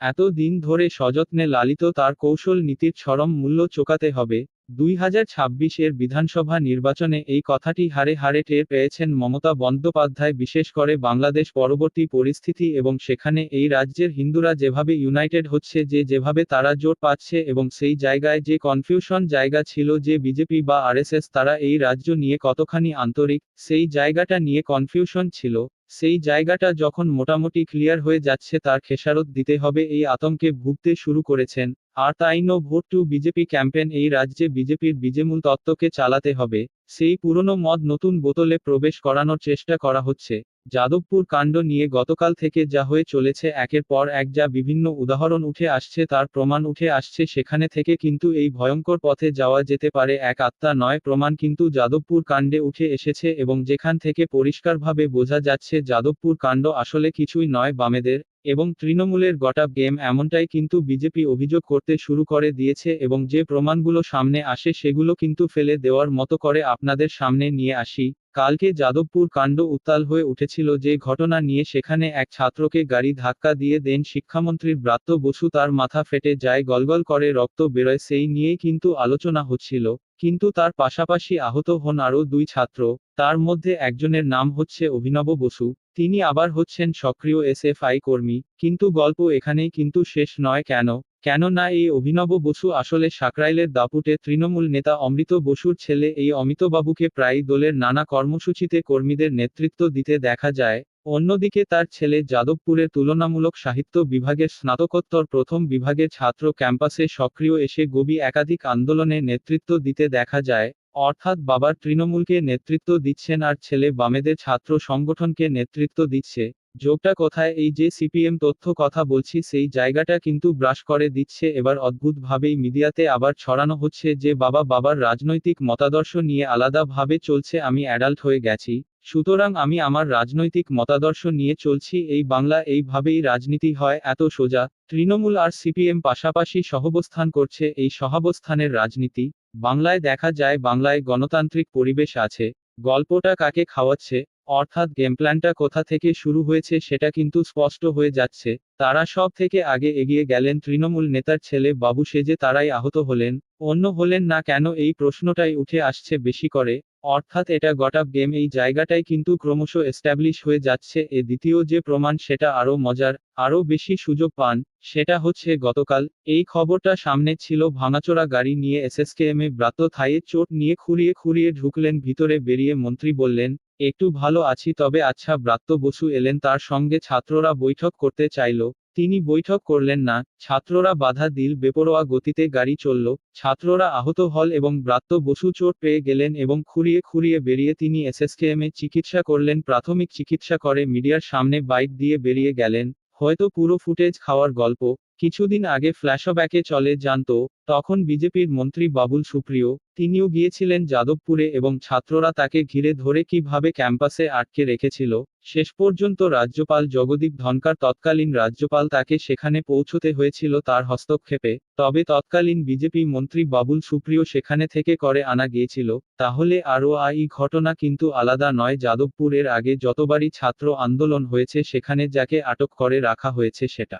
এত দিন ধরে সযত্নে লালিত তার কৌশল নীতির চরম মূল্য চোকাতে হবে, দুই হাজার ছাব্বিশ এর বিধানসভা নির্বাচনে এই কথাটি হারে হারে টের পেয়েছেন মমতা বন্দ্যোপাধ্যায়, বিশেষ করে বাংলাদেশ পরবর্তী পরিস্থিতি এবং সেখানে এই রাজ্যের হিন্দুরা যেভাবে ইউনাইটেড হচ্ছে, যে যেভাবে তারা জোট পাচ্ছে এবং সেই জায়গায় যে কনফিউশন জায়গা ছিল, যে বিজেপি বা আরএসএস তারা এই রাজ্য নিয়ে কতখানি আন্তরিক, সেই জায়গাটা নিয়ে কনফিউশন ছিল। সেই জায়গাটা যখন মোটামুটি ক্লিয়ার হয়ে যাচ্ছে তার খেসারত দিতে হবে এই আতঙ্কে ভুগতে শুরু করেছেন। আর তাই no vote to BJP campaign এই রাজ্যে বিজেপির বিজেমূল তত্ত্বকে চালাতে হবে। সেই পুরনো মদ নতুন বোতলে প্রবেশ করানোর চেষ্টা করা হচ্ছে। যাদবপুর কাণ্ড নিয়ে গতকাল থেকে যা হয়ে চলেছে একের পর এক যা বিভিন্ন উদাহরণ উঠে আসছে তার প্রমাণ উঠে আসছে সেখানে থেকে কিন্তু এই ভয়ঙ্কর পথে যাওয়া যেতে পারে এক আত্মা নয় প্রমাণ কিন্তু যাদবপুর কাণ্ডে উঠে এসেছে এবং যেখান থেকে পরিষ্কারভাবে বোঝা যাচ্ছে যাদবপুর কাণ্ড আসলে কিছুই নয় বামেদের, এবং তৃণমূলের গটা গেম এমনটাই কিন্তু বিজেপি অভিযোগ করতে শুরু করে দিয়েছে এবং যে প্রমাণগুলো সামনে আসে সেগুলো কিন্তু ফেলে দেওয়ার মতো করে আপনাদের সামনে নিয়ে আসি। কালকে যাদবপুর কাণ্ড উত্তাল হয়ে উঠেছিল যে ঘটনা নিয়ে সেখানে এক ছাত্রকে গাড়ি ধাক্কা দিয়ে দেন শিক্ষামন্ত্রীর ব্রাত্য বসু। তার মাথা ফেটে যায়, গলগল করে, রক্ত বেরোয়, সেই নিয়েই কিন্তু আলোচনা হচ্ছিল। কিন্তু তার পাশাপাশি আহত হন আরও দুই ছাত্র। তার মধ্যে একজনের নাম হচ্ছে অভিনব বসু। তিনি আবার হচ্ছেন সক্রিয় এসএফআই কর্মী। কিন্তু গল্প এখানেই কিন্তু শেষ নয়। কেন? কেননা এই অভিনব বসু আসলে সাকরাইলের দাপুটে তৃণমূল নেতা অমৃত বসুর ছেলে এই অমিতবাবুকে প্রায় দলের নানা কর্মসূচিতে কর্মীদের নেতৃত্ব দিতে দেখা যায়, অন্যদিকে তার ছেলে যাদবপুরে তুলনামূলক সাহিত্য বিভাগের স্নাতকোত্তর প্রথম বিভাগের ছাত্র ক্যাম্পাসে সক্রিয় এসে গবি একাধিক আন্দোলনে নেতৃত্ব দিতে দেখা যায়, অর্থাৎ বাবার তৃণমূলকে নেতৃত্ব দিচ্ছেন আর ছেলে বামেদের ছাত্র সংগঠনকে নেতৃত্ব দিচ্ছে। যোগটা কোথায়? এই যে সিপিএম তথ্য কথা বলছি, সেই জায়গাটা কিন্তু ব্রাশ করে দিচ্ছে। এবার অদ্ভুতভাবেই মিডিয়াতে আবার ছড়ানো হচ্ছে যে, বাবা, বাবার রাজনৈতিক মতাদর্শ নিয়ে আলাদাভাবে চলছে, আমি অ্যাডাল্ট হয়ে গেছি। সুতরাং আমি আমার রাজনৈতিক মতাদর্শ নিয়ে চলছি, এই বাংলা এইভাবেই রাজনীতি হয়, এত সোজা। তৃণমূল আর সিপিএম পাশাপাশি সহবস্থান করছে, এই সহাবস্থানের রাজনীতি। বাংলায় দেখা যায়, বাংলায় গণতান্ত্রিক পরিবেশ আছে। গল্পটা কাকে খাওয়াচ্ছে? অর্থাৎ গেম প্ল্যানটা কোথা থেকে শুরু হয়েছে সেটা কিন্তু স্পষ্ট হয়ে যাচ্ছে। তারা সব থেকে আগে এগিয়ে গেলেন তৃণমূল নেতার ছেলে বাবু সেজে তারাই আহত হলেন। অন্য হলেন না কেন এই প্রশ্নটাই উঠে আসছে বেশি করে। অর্থাৎ এটা গটাপ গেম এই জায়গাটাই কিন্তু ক্রমশ এস্টাবলিশ হয়ে যাচ্ছে। এ দ্বিতীয় যে প্রমাণ সেটা আরও মজার, আরও বেশি সুযোগ পান, সেটা হচ্ছে গতকাল এই খবরটা সামনে ছিল ভাঙাচোরা গাড়ি নিয়ে এসএসকেএম এ ব্রাত্য থাইয়ে চোট নিয়ে খুঁড়িয়ে খুঁড়িয়ে ঢুকলেন, ভিতরে বেরিয়ে মন্ত্রী বললেন একটু ভালো আছি তবে আচ্ছা ব্রাত্য বসু এলেন তার সঙ্গে ছাত্ররা বৈঠক করতে চাইল। তিনি বৈঠক করলেন না, ছাত্ররা বাধা দিল, বেপরোয়া গতিতে গাড়ি চলল। ছাত্ররা আহত হল এবং ব্রাত্য বসু চোট পেয়ে গেলেন এবং খুঁড়িয়ে খুঁড়িয়ে বেরিয়ে তিনি এসএসকেএম এ চিকিৎসা করলেন। প্রাথমিক চিকিৎসা করে মিডিয়ার সামনে বাইক দিয়ে বেরিয়ে গেলেন। হয়তো পুরো ফুটেজ খাওয়ার গল্প। কিছুদিন আগে ফ্ল্যাশব্যাকে চলে জানতো তখন বিজেপির মন্ত্রী বাবুল সুপ্রিয়, তিনিও গিয়েছিলেন যাদবপুরে এবং ছাত্ররা তাকে ঘিরে ধরে কীভাবে ক্যাম্পাসে আটকে রেখেছিল, শেষ পর্যন্ত রাজ্যপাল জগদীপ ধনকার তৎকালীন রাজ্যপাল তাকে সেখানে পৌঁছতে হয়েছিল তার হস্তক্ষেপে, তবে তৎকালীন বিজেপি মন্ত্রী বাবুল সুপ্রিয় সেখানে থেকে করে আনা গিয়েছিল, তাহলে আরও আই ঘটনা কিন্তু আলাদা নয় যাদবপুরের আগে যতবারই ছাত্র আন্দোলন হয়েছে সেখানে যাকে আটক করে রাখা হয়েছে সেটা।